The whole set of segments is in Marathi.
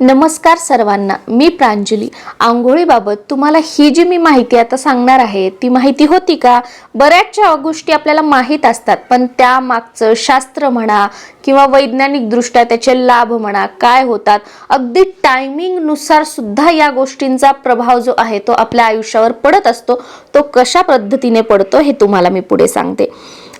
नमस्कार सर्वांना मी प्रांजली. आंघोळीबाबत तुम्हाला ही जी मी माहिती आता सांगणार आहे ती माहिती होती का? बऱ्याचशा गोष्टी आपल्याला माहीत असतात पण त्यामागचं शास्त्र म्हणा किंवा वैज्ञानिकदृष्ट्या त्याचे लाभ म्हणा काय होतात अगदी टायमिंगनुसार सुद्धा या गोष्टींचा प्रभाव जो आहे तो आपल्या आयुष्यावर पडत असतो तो कशा पद्धतीने पडतो हे तुम्हाला मी पुढे सांगते.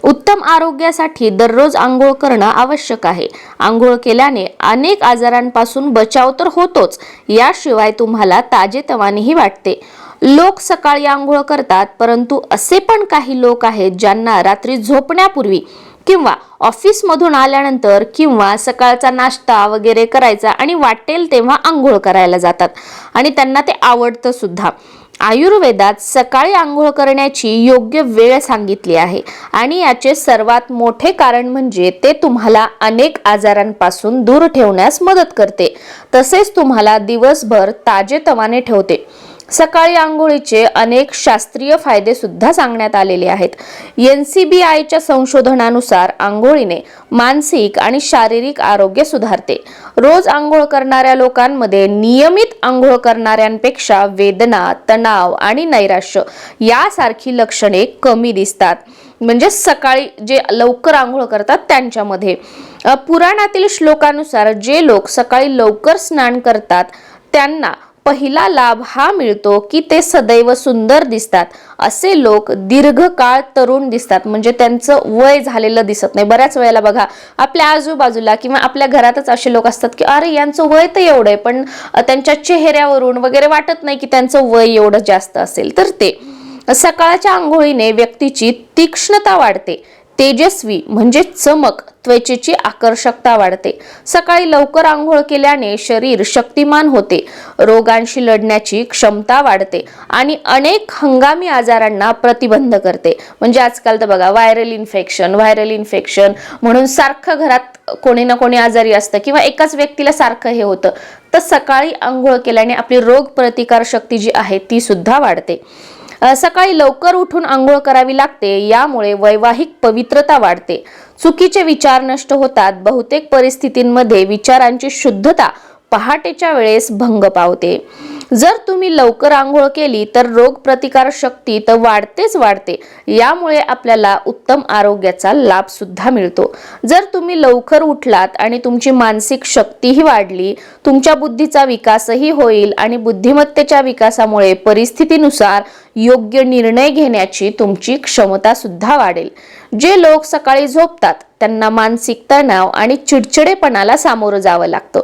उत्तम आरोग्यासाठी दररोज आंघोळ करणं आवश्यक आहे. आंघोळ केल्याने अनेक आजारांपासून बचाव तर होतोच याशिवाय तुम्हाला ताजेतवानेही वाटते. लोक सकाळी आंघोळ करतात परंतु असे पण काही लोक आहेत ज्यांना रात्री झोपण्यापूर्वी किंवा ऑफिसमधून आल्यानंतर किंवा सकाळचा नाश्ता वगैरे करायचा आणि वाटेल तेव्हा आंघोळ करायला जातात. आणि त्यांना ते आवडतं सुद्धा. आयुर्वेदात सकाळी आंघोळ करण्याची योग्य वेळ सांगितली आहे आणि याचे सर्वात मोठे कारण म्हणजे ते तुम्हाला अनेक आजारांपासून दूर ठेवण्यास मदत करते. तसेच तुम्हाला दिवसभर ताजेतवाने ठेवते. सकाळी आंघोळीचे अनेक शास्त्रीय फायदे सुद्धा सांगण्यात आलेले आहेत. एन सी बी आयच्या संशोधनानुसार आंघोळीने मानसिक आणि शारीरिक आरोग्य सुधारते. रोज आंघोळ करणाऱ्या लोकांमध्ये नियमित आंघोळ करणाऱ्यांपेक्षा वेदना तणाव आणि नैराश्य यासारखी लक्षणे कमी दिसतात. म्हणजे सकाळी जे लवकर आंघोळ करतात त्यांच्यामध्ये. पुराणातील श्लोकानुसार जे लोक सकाळी लवकर स्नान करतात त्यांना पहिला लाभ हा मिळतो की ते सदैव सुंदर दिसतात. असे लोक दीर्घकाळ तरुण दिसतात. म्हणजे त्यांचं वय झालेलं दिसत नाही. बऱ्याच वेळेला बघा आपल्या आजूबाजूला किंवा आपल्या घरातच असे लोक असतात की अरे यांचं वय तर एवढं आहे पण त्यांच्या चेहऱ्यावरून वगैरे वाटत नाही की त्यांचं वय एवढं जास्त असेल. तर ते सकाळच्या आंघोळीने व्यक्तीची तीक्ष्णता वाढते. तेजस्वी म्हणजे चमक त्वचेची आकर्षकता वाढते. सकाळी लवकर आंघोळ केल्याने शरीर शक्तिमान होते. रोगांशी लढण्याची क्षमता वाढते आणि अनेक हंगामी आजारांना प्रतिबंध करते. म्हणजे आजकाल तर बघा व्हायरल इन्फेक्शन व्हायरल इन्फेक्शन म्हणून सारखं घरात कोणी ना कोणी आजारी असतं किंवा एकाच व्यक्तीला सारखं हे होतं. तर सकाळी आंघोळ केल्याने आपली रोग प्रतिकार शक्ती जी आहे ती सुद्धा वाढते. सकाळी लवकर उठून आंघोळ करावी लागते. यामुळे वैवाहिक पवित्रता वाढते. चुकीचे विचार नष्ट होतात. बहुतेक परिस्थितींमध्ये विचारांची शुद्धता पहाटेच्या वेळेस भंग पावते. जर तुम्ही लवकर आंघोळ केली तर रोगप्रतिकार शक्ती तर वाढतेच वाढते. यामुळे आपल्याला उत्तम आरोग्याचा लाभ सुद्धा मिळतो. जर तुम्ही लवकर उठलात आणि तुमची मानसिक शक्तीही वाढली तुमच्या बुद्धीचा विकासही होईल आणि बुद्धिमत्तेच्या विकासामुळे परिस्थितीनुसार योग्य निर्णय घेण्याची तुमची क्षमता सुद्धा वाढेल. जे लोक सकाळी झोपतात त्यांना मानसिक तणाव आणि चिडचिडेपणाला सामोरं जावं लागतं.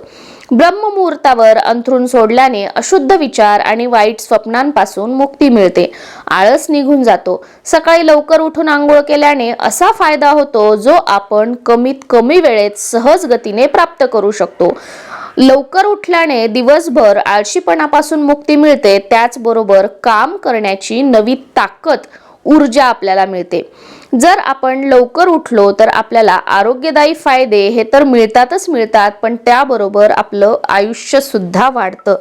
ब्रह्ममुहूर्तावर अंथरून सोडल्याने अशुद्ध विचार आणि वाईट स्वप्नांपासून मुक्ती मिळते. आळस निघून जातो. सकाळी लवकर उठून आंघोळ केल्याने असा फायदा होतो जो आपण कमीत कमी वेळेत सहज गतीने प्राप्त करू शकतो. लवकर उठल्याने दिवसभर आळशीपणापासून मुक्ती मिळते त्याचबरोबर काम करण्याची नवी ताकद ऊर्जा आपल्याला मिळते. जर आपण लवकर उठलो तर आपल्याला आरोग्यदायी फायदे हे तर मिळतातच मिळतात पण त्याबरोबर आपलं आयुष्य सुद्धा वाढतं.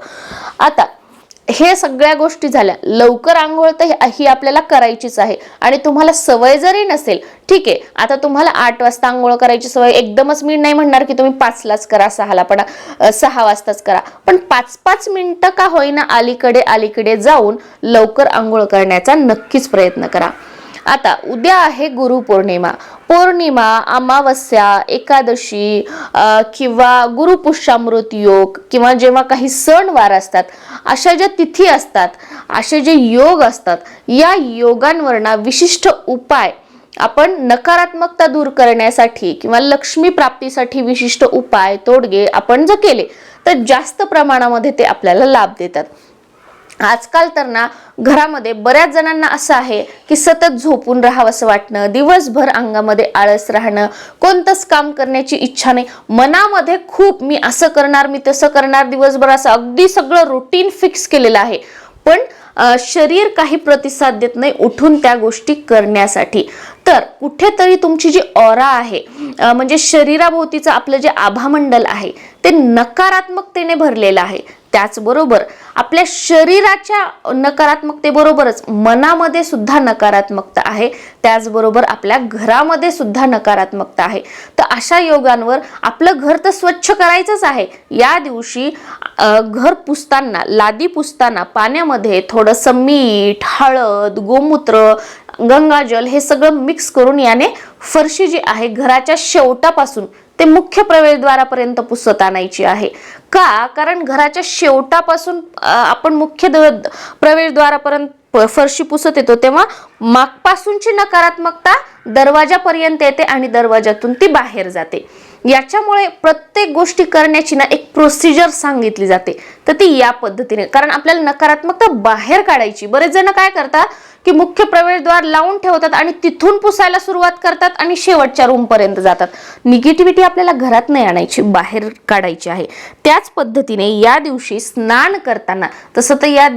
आता हे सगळ्या गोष्टी झाल्या. लवकर आंघोळ तर ही- आपल्याला करायचीच आहे. आणि तुम्हाला सवय जरी नसेल ठीक आहे आता तुम्हाला आठ वाजता आंघोळ करायची सवय एकदमच मी नाही म्हणणार की तुम्ही पाचलाच करा सहाला पण सहा वाजताच करा. पण पाच पाच मिनटं का होईना अलीकडे अलीकडे जाऊन लवकर आंघोळ करण्याचा नक्कीच प्रयत्न करा. आता उद्या आहे गुरुपौर्णिमा पौर्णिमा. अमावस्या एकादशी किंवा गुरुपुष्यामृत योग किंवा जेव्हा काही सणवार असतात अशा ज्या तिथी असतात असे जे योग असतात या योगांवर ना विशिष्ट उपाय आपण नकारात्मकता दूर करण्यासाठी किंवा लक्ष्मी प्राप्तीसाठी विशिष्ट उपाय तोडगे आपण जर केले तर जास्त प्रमाणामध्ये ते आपल्याला लाभ देतात. आजकाल तर ना घरामध्ये बऱ्याच जणांना असं आहे की सतत झोपून राहावं असं वाटणं दिवसभर अंगामध्ये आळस राहणं कोणतंच काम करण्याची इच्छा नाही. मनामध्ये खूप मी असं करणार मी तसं करणार दिवसभर असं अगदी सगळं रुटीन फिक्स केलेलं आहे. पण शरीर काही प्रतिसाद देत नाही उठून त्या गोष्टी करण्यासाठी. तर कुठेतरी तुमची जी ऑरा आहे म्हणजे शरीराभोवतीचं आपलं जे आभामंडल आहे ते नकारात्मकतेने भरलेलं आहे. त्याचबरोबर आपल्या शरीराच्या नकारात्मकतेबरोबरच मनामध्ये सुद्धा नकारात्मकता आहे. त्याचबरोबर आपल्या घरामध्ये सुद्धा नकारात्मकता आहे. तर अशा योगांवर आपलं घर तर स्वच्छ करायचंच आहे. या दिवशी घर पुसताना लादी पुसताना पाण्यामध्ये थोडंसं मीठ हळद गोमूत्र गंगाजल हे सगळं मिक्स करून याने फरशी जी आहे घराच्या शेवटापासून ते मुख्य प्रवेशद्वारापर्यंत पुसत आणायची आहे. का? कारण घराच्या शेवटापासून आपण मुख्य प्रवेशद्वारापर्यंत प- फरशी पुसत येतो तेव्हा मागपासूनची नकारात्मकता दरवाजापर्यंत येते आणि दरवाजातून ती बाहेर जाते. याच्यामुळे प्रत्येक गोष्टी करण्याची ना एक प्रोसिजर सांगितली जाते. तर ती या पद्धतीने कारण आपल्याला नकारात्मकता बाहेर काढायची. बरेच जण काय करतात? की मुख्य प्रवेशद्वार लावून ठेवतात आणि तिथून पुसायला सुरुवात करतात आणि शेवटच्या रूमपर्यंत जातात. निगेटिव्हिटी आपल्याला घरात नाही आणायची बाहेर काढायची आहे. त्याच पद्धतीने या दिवशी स्नान करताना तसं तर या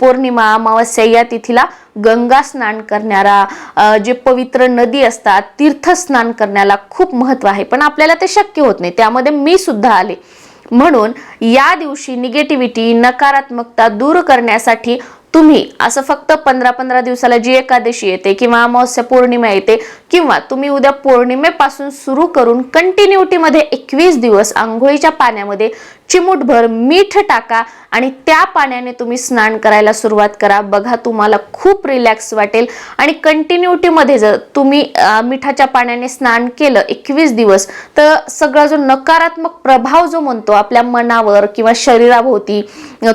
पौर्णिमा अमावस्या या तिथीला गंगा स्नान करणारा जे पवित्र नदी असतात तीर्थ स्नान करण्याला खूप महत्त्व आहे. पण आपल्याला ते शक्य होत नाही. त्यामध्ये मी सुद्धा आले. म्हणून या दिवशी निगेटिव्हिटी नकारात्मकता दूर करण्यासाठी तुम्ही असं फक्त पंधरा पंधरा दिवसाला जी एकादशी येते किंवा अमावस्या पौर्णिमा येते किंवा तुम्ही उद्या पौर्णिमेपासून सुरू करून कंटिन्युटीमध्ये एकवीस दिवस आंघोळीच्या पाण्यामध्ये चिमूटभर मीठ टाका आणि त्या पाण्याने तुम्ही स्नान करायला सुरुवात करा. बघा तुम्हाला खूप रिलॅक्स वाटेल. आणि कंटिन्युटीमध्ये जर तुम्ही मिठाच्या पाण्याने स्नान केलं एकवीस दिवस तर सगळा जो नकारात्मक प्रभाव जो म्हणतो आपल्या मनावर किंवा शरीराभोवती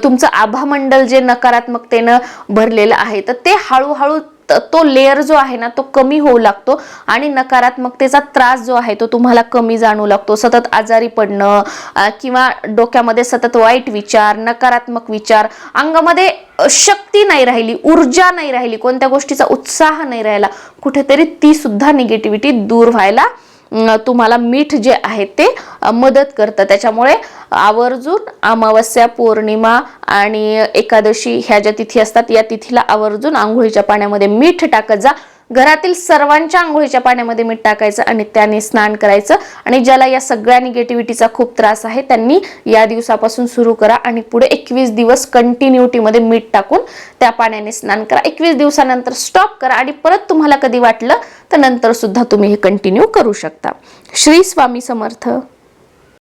तुमचं आभामंडल जे नकारात्मकतेनं भरलेलं आहे तर ते हळूहळू तो लेअर जो आहे ना तो कमी होऊ लागतो आणि नकारात्मकतेचा त्रास जो आहे तो तुम्हाला कमी जाणू लागतो. सतत आजारी पडणं किंवा डोक्यामध्ये सतत वाईट विचार नकारात्मक विचार अंगामध्ये शक्ती नाही राहिली ऊर्जा नाही राहिली कोणत्या गोष्टीचा उत्साह नाही राहिला कुठेतरी ती सुद्धा निगेटिव्हिटी दूर व्हायला तुम्हाला मीठ जे आहे ते मदत करतं. त्याच्यामुळे आवर्जून अमावस्या पौर्णिमा आणि एकादशी ह्या ज्या तिथी असतात या तिथीला आवर्जून आंघोळीच्या पाण्यामध्ये मीठ टाकत जा. घरातील सर्वांच्या आंघोळीच्या पाण्यामध्ये मीठ टाकायचं आणि त्याने स्नान करायचं. आणि ज्याला या सगळ्या निगेटिव्हिटीचा खूप त्रास आहे त्यांनी या दिवसापासून सुरू करा आणि पुढे एकवीस दिवस कंटिन्युटीमध्ये मीठ टाकून त्या पाण्याने स्नान करा. एकवीस दिवसानंतर स्टॉप करा आणि परत तुम्हाला कधी वाटलं तर नंतर सुद्धा तुम्ही हे कंटिन्यू करू शकता. श्री स्वामी समर्थ.